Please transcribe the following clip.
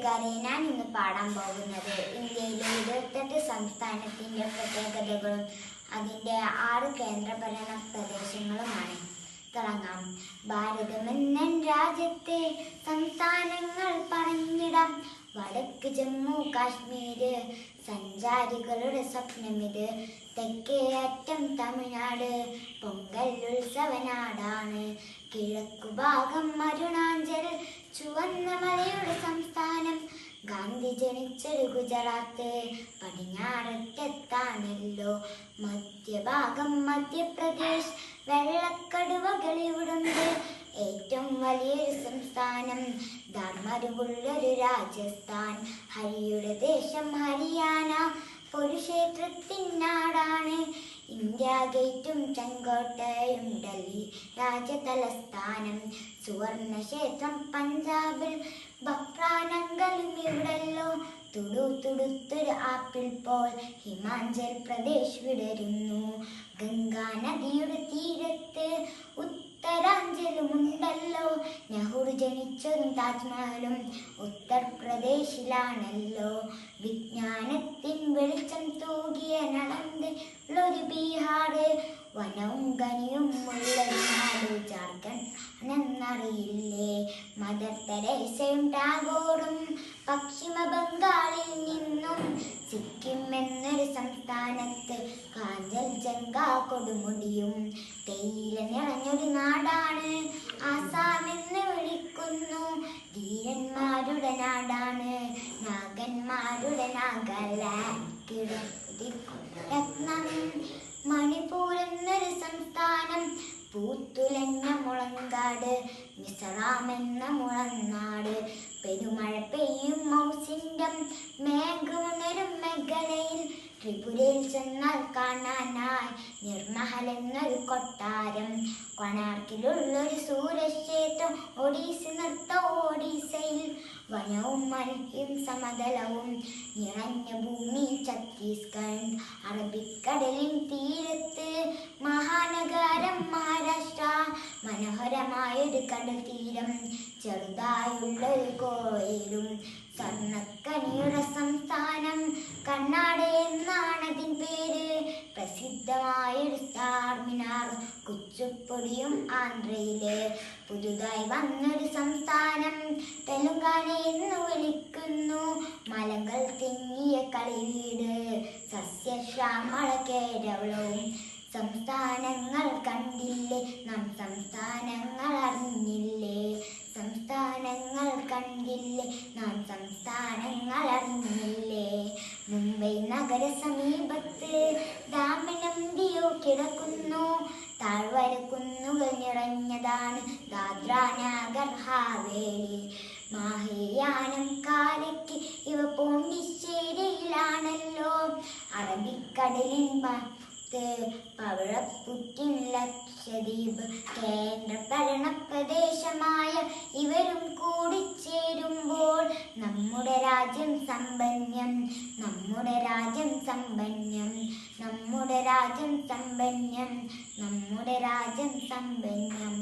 കൂട്ടുകാരെ ഞാൻ ഇന്ന് പാടാൻ പോകുന്നത്. ഇന്ത്യയിലെ ഇരുപത്തെട്ട് സംസ്ഥാനത്തിന്റെ പ്രത്യേകതകളും അതിന്റെ ആറ് കേന്ദ്രഭരണ പ്രദേശങ്ങളുമാണ്. തുടങ്ങാം ഭാരതമെന്നൻ രാജ്യത്തെ സംസ്ഥാനങ്ങൾ പറഞ്ഞിടാം. വടക്ക് ജമ്മു കാശ്മീര് സഞ്ചാരികളുടെ സ്വപ്നമിത്. തെക്കേ അറ്റം തമിഴ്നാട് പൊങ്കൽ ഉത്സവനാടാണ്. കിഴക്കുഭാഗം അരുണാചൽ ജനിച്ചൊരു ഗുജറാത്ത്. പടിഞ്ഞാറത്തെത്താണല്ലോ മധ്യഭാഗം മധ്യപ്രദേശ്. വെള്ളക്കടുവകൾ ഇവിടുണ്ട്. ഏറ്റവും വലിയൊരു സംസ്ഥാനം. ധർമ്മരുവുള്ളൊരു രാജസ്ഥാൻ. ഹരിയുടെ ദേശം ഹരിയാന. പൊരുക്ഷേത്രത്തിൻ നാടാണ്. ഇന്ത്യ ഗേറ്റും ചെങ്കോട്ടയും ഡൽഹി രാജതലസ്ഥാനം സുവർണ ക്ഷേത്രം പഞ്ചാബിൽ ബക്രാനങ്കലും ഇവിടല്ലോ. തുടു തുടുത്തൊരു ആപ്പിൾ പോൽ ഹിമാചൽ പ്രദേശ് വിടരുന്നു. ഗംഗാ നദിയുടെ തീരത്ത് ഉത്തരാഞ്ചലുമുണ്ടല്ലോ നെഹ്റു ജനിച്ചതും താജ്മഹലും ഉത്തർപ്രദേശിലാണല്ലോ. വിജ്ഞാനത്തിൻ വെളിച്ചം തൂകിയ നളന്ദുള്ളൊരു ബീഹാറ്. വനവും ഖനിയും ഉള്ളൊരു നാട് ജാർഖണ്ഡ് എന്നറിയില്ലേ? മദർ തെരേസയും ടാഗോറും പശ്ചിമ ബംഗാളിൽ കാഞ്ചൽ കൊടുമുടിയും തേയില നിറഞ്ഞൊരു നാടാണ്. ആസാം എന്ന് വിളിക്കുന്നു. ധീരന്മാരുടെ നാടാണ്. നാഗന്മാരുടെ നാഗല രത്നം മണിപ്പൂർ എന്നൊരു സംസ്ഥാനം. പൂത്തുലഞ്ഞ മുളങ്കാട്. മിസറാം എന്ന മുളനാട് പെരുമഴ പെയ്യും മൗസിൻഡം മേഘമുണരും മേഖലയിൽ ത്രിപുരയിൽ ചെന്നാൽ കാണാനായി നിർമ്മഹൽ എന്നൊരു കൊട്ടാരം. കൊണാർക്കിലുള്ളൊരു സൂര്യക്ഷേത്രം ഒഡീസ വനവും മലയും സമതലവും നിറഞ്ഞ ഭൂമി ഛത്തീസ്ഗഡ് അറബിക്കടലിൻ തീരത്ത് മഹാനഗരം മഹാരാഷ്ട്ര. മനോഹരമായൊരു കടൽ തീരം ചെറുതായുള്ളൊരു കോയിലും സ്വർണക്കനിയുടെ സംസ്ഥാനം കർണാടക പ്രസിദ്ധമായൊരു സ്റ്റാർ മിനാർ കുച്ചുപ്പൊടിയും ആന്ധ്രയിലെ പുതുതായി വന്നൊരു സംസ്ഥാനം തെലുങ്കാന എന്ന് വിളിക്കുന്നു. മലകൾ തിങ്ങിയ കളിവീട് സസ്യശ്യാമള കേരളവും. സംസ്ഥാനങ്ങൾ കണ്ടില്ലേ നാം സംസ്ഥാനങ്ങൾ അറിഞ്ഞില്ലേ? സംസ്ഥാനങ്ങൾ കണ്ടില്ലേ നാം സംസ്ഥാനങ്ങൾ അറിഞ്ഞില്ലേ? മുംബൈ നഗര സമീപത്ത് ഡാമിനന്തിയോ കിടക്കുന്നു. താഴ്വര കുന്നുകൾ നിറഞ്ഞതാണ് ദാദ്ര നാഗർ ഹാവേലി. മാഹിയാനം കാലയ്ക്ക് ഇവ പോണ്ടിശ്ശേരിയിലാണല്ലോ അറബിക്കടലിൻ പവിഴപ്പുറ്റിൻ ലക്ഷദ്വീപ് കേന്ദ്ര ഭരണ പ്രദേശമായ ഇവരും നമ്മുടെ രാജ്യം സമ്പന്നം നമ്മുടെ രാജ്യം സമ്പന്നം നമ്മുടെ രാജ്യം സമ്പന്നം നമ്മുടെ രാജ്യം സമ്പന്നം.